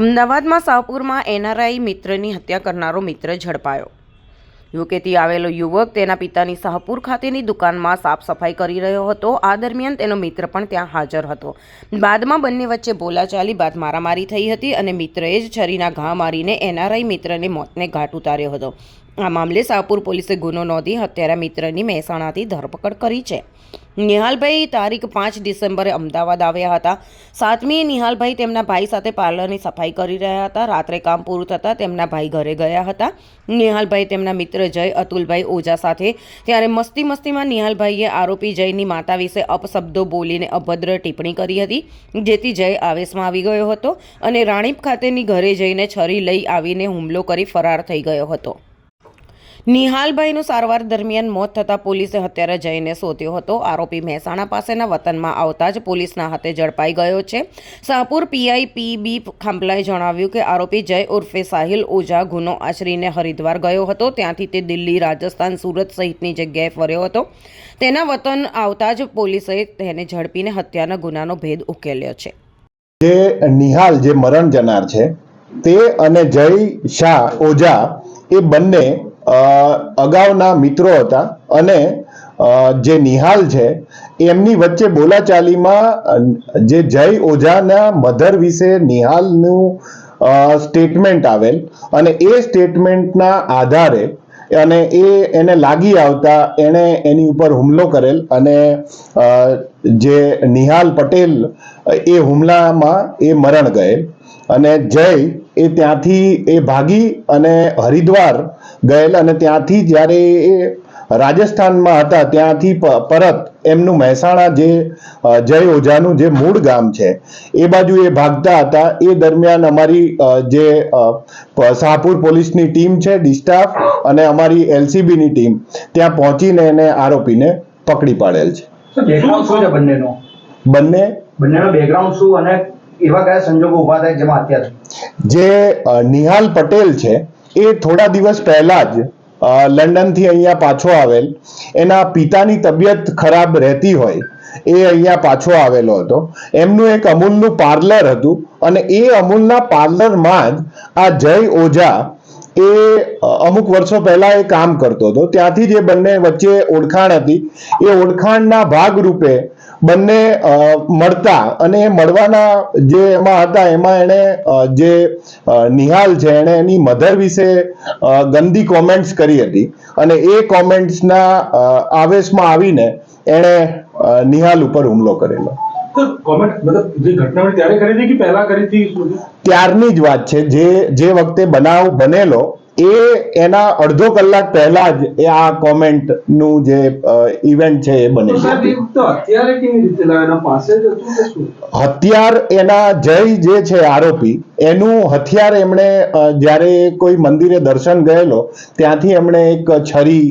અમદાવાદમાં શાહપુરમાં એનઆરઆઈ મિત્રની હત્યા કરનારો મિત્ર ઝડપાયો. યુકેથી આવેલો યુવક તેના પિતાની શાહપુર ખાતેની દુકાનમાં સાફ સફાઈ કરી રહ્યો હતો. આ દરમિયાન તેનો મિત્ર પણ ત્યાં હાજર હતો. બાદમાં બંને વચ્ચે બોલાચાલી બાદ મારામારી થઈ હતી અને મિત્રએ જ છરીના ઘા મારીને એનઆરઆઈ મિત્રને મોતને ઘાટ ઉતાર્યો હતો. આ મામલે શાહપુર પોલીસે ગુનો નોંધી હત્યારા મિત્રની મહેસાણાથી ધરપકડ કરી છે. નિહાલભાઈ તારીખ પાંચ ડિસેમ્બરે અમદાવાદ આવ્યા હતા. સાતમીએ નિહાલભાઈ તેમના ભાઈ સાથે પાર્લરની સફાઈ કરી રહ્યા હતા. રાત્રે કામ પૂરું થતાં તેમના ભાઈ ઘરે ગયા હતા. નિહાલભાઈ તેમના મિત્ર જય અતુલભાઈ ઓઝા સાથે. ત્યારે મસ્તી મસ્તીમાં નિહાલભાઈએ આરોપી જયની માતા વિશે અપશબ્દો બોલીને અભદ્ર ટિપ્પણી કરી હતી, જેથી જય આવેશમાં આવી ગયો હતો અને રાણીપ ખાતેની ઘરે જઈને છરી લઈ આવીને હુમલો કરી ફરાર થઈ ગયો હતો. નિહાલભાઈનું સારવાર દરમિયાન મોત થતાં પોલીસે હત્યારા જઈને શોધ્યો હતો. આરોપી મહેસાણા પાસેના વતનમાં આવતા જ પોલીસના હાથે ઝડપાઈ ગયો છે. શાહપુર પીઆઈ પી બી ખાંભલાએ જણાવ્યું કે આરોપી જય ઉર્ફે સાહિલ ઓઝા ગુનો આચરીને હરિદ્વાર ગયો હતો. ત્યાંથી તે દિલ્હી, રાજસ્થાન, સુરત સહિતની જગ્યાએ ફર્યો હતો. તેના વતન આવતા જ પોલીસે તેને ઝડપીને હત્યાના ગુનાનો ભેદ ઉકેલ્યો છે. જે નિહાલ, જે મરણ જનાર છે, તે અને જય શાહ ઓઝા એ બંને અગાઉના મિત્રો હતા અને જે નિહાલ છે, એમની વચ્ચે બોલાચાલીમાં જે જય ઓઝાના મધર વિશે નિહાલનું સ્ટેટમેન્ટ આવેલ અને એ સ્ટેટમેન્ટના આધારે અને એ એને લાગી આવતા એણે એની ઉપર હુમલો કરેલ અને જે નિહાલ પટેલ, એ હુમલામાં એ મરણ ગયેલ અને જય એ ત્યાંથી એ ભાગી અને હરિદ્વાર ગયેલ અને ત્યાંથી જ્યારે એ રાજસ્થાનમાં હતા ત્યાંથી પરત એમનું મહેસાણા જે જય ઓઝાનું જે મૂળ ગામ છે એ બાજુ એ ભાગતા હતા. એ દરમિયાન અમારી જે શાહપુર પોલીસની ટીમ છે ડિસ્ટાફ અને અમારી એલસીબીની ટીમ ત્યાં પહોંચીને એને આરોપીને પકડી પાડેલ છે. બંનેનો? બંને બંનેનો બેકગ્રાઉન્ડ શું અને એવા કયા સંજોગો ઊભા થાય જેમાં હત્યા જે નિહાલ પટેલ છે, એ થોડા દિવસ પહેલા જ લંડનથી અહીંયા પાછો આવેલ. એના પિતાની તબિયત ખરાબ રહેતી હોય, એ અહીંયા પાછો આવેલો હતો. એમનું એક અમૂલનું પાર્લર હતું અને એ અમૂલના પાર્લરમાં જ આ જય ઓઝા એ અમુક વર્ષો પહેલા એ કામ કરતો હતો. ત્યાંથી જે બંને વચ્ચે ઓળખાણ હતી. એ ઓળખાણના ભાગરૂપે બંને મળતા અને મળવાના જે એમાં હતા એમાં એણે જે નિહાલ છે એણે એની મધર વિશે ગંદી કોમેન્ટ્સ કરી હતી. અને એ કોમેન્ટ્સના આવેશમાં આવીને એણે નિહાલ ઉપર હુમલો કરેલો? ત્યારની જ વાત છે. જે જે વખતે બનાવ બનેલો એ એના અડધો કલાક પહેલા જ એ આ કોમેન્ટનું જે ઇવેન્ટ છે એ બને હથિયાર એના જય જે છે આરોપી એનું હથિયાર એમણે જ્યારે કોઈ મંદિરે દર્શન ગયેલો ત્યાંથી એમણે એક છરી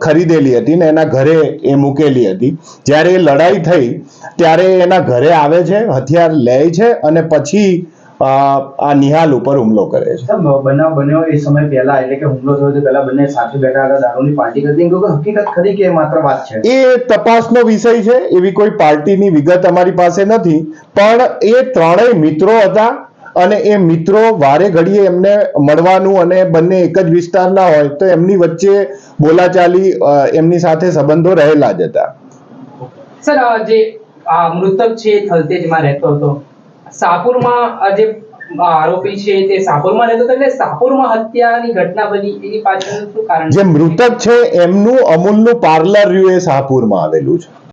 ખરીદેલી હતી ને એના ઘરે એ મૂકેલી હતી. જ્યારે એ લડાઈ થઈ ત્યારે એના ઘરે આવે છે હથિયાર લે છે અને પછી આ નિહાલ ઉપર હુમલો કરે છે. બનાવ બન્યો એ સમય પહેલા એટલે કે હુમલો થયો તે પહેલા બંને સાથે બેઠા હતા દારૂની પાર્ટી કરતી. કે હકીકત ખરી કે માત્ર વાત છે? એ તપાસનો વિષય છે એવી કોઈ પાર્ટીની વિગત અમારી પાસે નથી પણ એ ત્રણેય મિત્રો હતા અને એ મિત્રો વારે ઘડીએ એમને મળવાનું અને બંને એક જ વિસ્તારના હોય તો એમની વચ્ચે બોલાચાલી એમની સાથે સંબંધો રહેલા જ હતા. સર જે આ મૃતક છે થલતેજમાં રહેતો હતો. શાહપુરમાં આ જે આરોપી છે તે સાપુરમાં રહેતો હતો, એટલે સાપુરમાં હત્યાની ઘટના બની, એની પાછળનું શું કારણ જે મૃતક છે, એમનું અમૂલનું પાર્લર રહ્યું એ સાપુરમાં આવેલું છે.